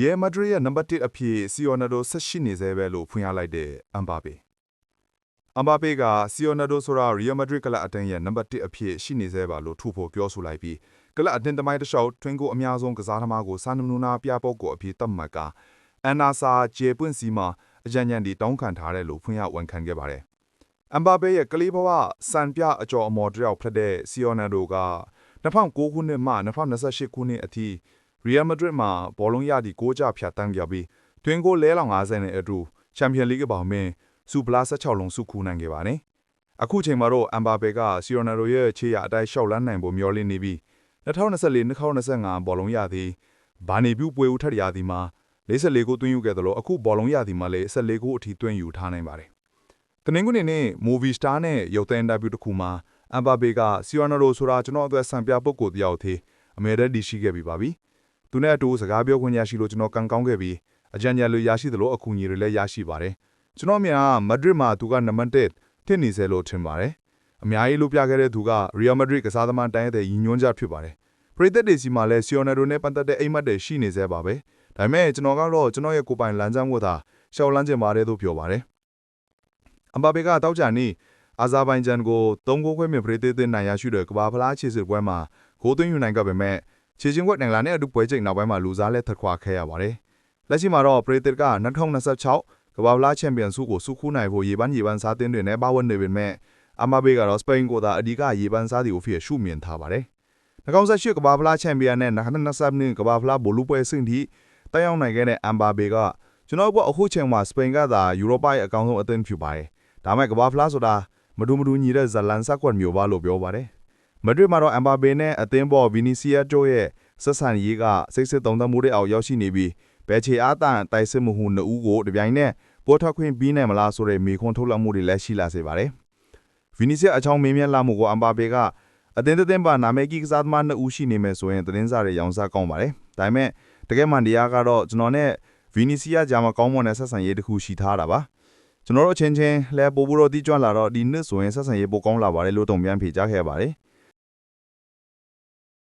ရဲမဒရစ်ရဲ့နံပါတ်1အဖြစ်စီယိုနာဒိုဆက်ရှိနေသေးပဲလို့ဖွင့်ရလိုက်တဲ့အမ်ဘာပေအမ်ဘာပေကစီယိုနာဒိုဆိုတာရီယယ်မဒရစ်ကလပ်အတန်းရဲ့နံပါတ်1အဖြစ်ရှိနေသေးပါလို့ထူဖို့ပြောဆိုလိုက်ပြီးကလပ်အတင်းတမိုင်းတစ်လျှောက်ထွင်းကိုအများဆုံးကစားသမားကိုစာနမနူနာပြပုတ်ကိုအဖြစ်သတ်မှတ်ကအန်နာစာဂျေပွင့်စီမှာအကြံဉာဏ်ဒီတောင်းခံထားတယ်လို့ဖွင့်ရဝန်ခံခဲ့ပါတယ်အမ်ဘာပေရဲ့ကလေးဘဝစံပြအကျော်အမော်တယောက်ဖက်တဲ့စီယိုနာဒိုက2009ခုနှစ်မှ2028ခုနှစ်အထိ ရီယယ်မဒရစ်မှာဘောလုံးရသည့်6ကြဖြတ်တန်းပြပြီးတွင်ကိုလဲလောင်50နဲ့အတူချန်ပီယံလိဂ်ဘောင်မင်းစူပလာ16လုံးစုခူးနိုင်ခဲ့ပါတယ်။အခုချိန်မှာတော့အမ်ဘာပေကစီယိုနာဒိုရဲ့ခြေရအတိုင်းရှောက်လန်းနိုင်ဖို့မျှော်လင့်နေပြီး2024-2025ဘောလုံးရသည်ဘာနေပြူပွဲဦးထက်ရသည်မှာ44ကိုသွင်းယူခဲ့တယ်လို့အခုဘောလုံးရသည်မှာလည်း14ကိုအထိသွင်းယူထားနိုင်ပါတယ်။တနင်္ဂနွေနေ့ Movie Star နဲ့ရုပ်သံအင်တာဗျူးတစ်ခုမှာအမ်ဘာပေကစီယိုနာဒိုဆိုတာကျွန်တော်အတွက်စံပြပုဂ္ဂိုလ်တယောက်သေးအမေရက်ဒီရှိခဲ့ပြီပါပြီ။ သူနဲ့အတူစကားပြောခွင့်ရရှိလို့ကျွန်တော်ကံကောင်းခဲ့ပြီးအကြံဉာဏ်လိုရရှိသလိုအကူအညီတွေလည်းရရှိပါတယ်။ကျွန်တော်အမြင်ကမဒရစ်မှာသူကနံပါတ်1ထင်နေစေလို့ထင်ပါတယ်။အများကြီးလို့ပြခဲ့တဲ့သူကရီယယ်မဒရစ်ကစားသမားတိုင်းတဲ့ရည်ညွှန်းချက်ဖြစ်ပါတယ်။ပရိသတ်တွေစီမှာလည်းစီယိုနာဒိုနဲ့ပတ်သက်တဲ့အိမ်မက်တွေရှိနေသေးပါပဲ။ဒါပေမဲ့ကျွန်တော်ကတော့ကျွန်တော်ရဲ့ကိုယ်ပိုင်လမ်းကြောင်းကိုသာရှောက်လန်းကျင်ပါတယ်လို့ပြောပါတယ်။အမ်ဘာပေကတောက်ကြနေအာဇာဘိုင်ဂျန်ကို၃ဂိုးခွဲမြပရိသတ်တွေနိုင်ရရှိတဲ့ကဘာဖလားခြေစစ်ပွဲမှာဂိုးသွင်းယူနိုင်ခဲ့ပေမဲ့ ခြေချင်းကွက်နိုင်လာနဲ့အတူပွဲချိန်နောက်ပိုင်းမှာလူစားလက်ထက်ခွာခဲ့ရပါတယ်။လက်ရှိမှာတော့ပရိသတ်က2026ကမ္ဘာ့ဖလားချန်ပီယံဆုကိုစုခူးနိုင်ဖို့ရေပန်းရေပန်းစားတင်တွေနဲ့ပါဝင်နေပေမဲ့အမဘေကတော့စပိန်ကိုသာအဓိကရေပန်းစားသည်ကိုဖြစ်ရှုမြင်ထားပါတယ်။2018ကမ္ဘာ့ဖလားချန်ပီယံနဲ့2022ကမ္ဘာ့ဖလားဘောလုံးပွဲအဆင့်ထိတက်ရောက်နိုင်ခဲ့တဲ့အမ်ဘာဘေကကျွန်တော်တို့အခုချိန်မှာစပိန်ကသာယူရိုပရဲ့အကောင်းဆုံးအသင်းဖြစ်ပါတယ်။ဒါမဲ့ကမ္ဘာ့ဖလားဆိုတာမဒူမဒူညီတဲ့ဇလန်ဆက်ကွက်မျိုးပါလို့ပြောပါတယ်။ မဒရစ်မှာတော့အမ်ဘာဘေနဲ့အသင်းပေါ်ဗီနီစီယာတိုရဲ့ဆက်ဆံရေးကစိတ်စစ်သုံးသပ်မှုတွေအောက်ရောက်ရှိနေပြီးဘယ်ချေအားတန်တိုက်စစ်မှုဟုနှစ်ဦးကိုတပြိုင်နက်ပေါ်ထွက်ခွင့်ပြီးနိုင်မလားဆိုတဲ့မေခွန်းထုတ်လွှတ်မှုတွေလည်းရှိလာစေပါတယ်။ဗီနီစီယာအချောင်းမင်းမြတ်လာမှုကိုအမ်ဘာဘေကအသင်းသင်းပါနာမည်ကြီးကစားသမားနှစ်ဦးရှိနေမယ်ဆိုရင်သတင်းစာတွေရောင်းစားကောင်းပါတယ်။ဒါပေမဲ့တကယ်မှန်တရားကတော့ကျွန်တော်နဲ့ဗီနီစီယာဂျာမကောင်းမွန်တဲ့ဆက်ဆံရေးတစ်ခုရှိထားတာပါ။ကျွန်တော်တို့ချင်းချင်းလဲပို့ပို့တော့တီးကြွလာတော့ဒီနှစ်ဆိုရင်ဆက်ဆံရေးပိုကောင်းလာပါတယ်လို့တုံ့ပြန်ဖြေကြားခဲ့ပါတယ်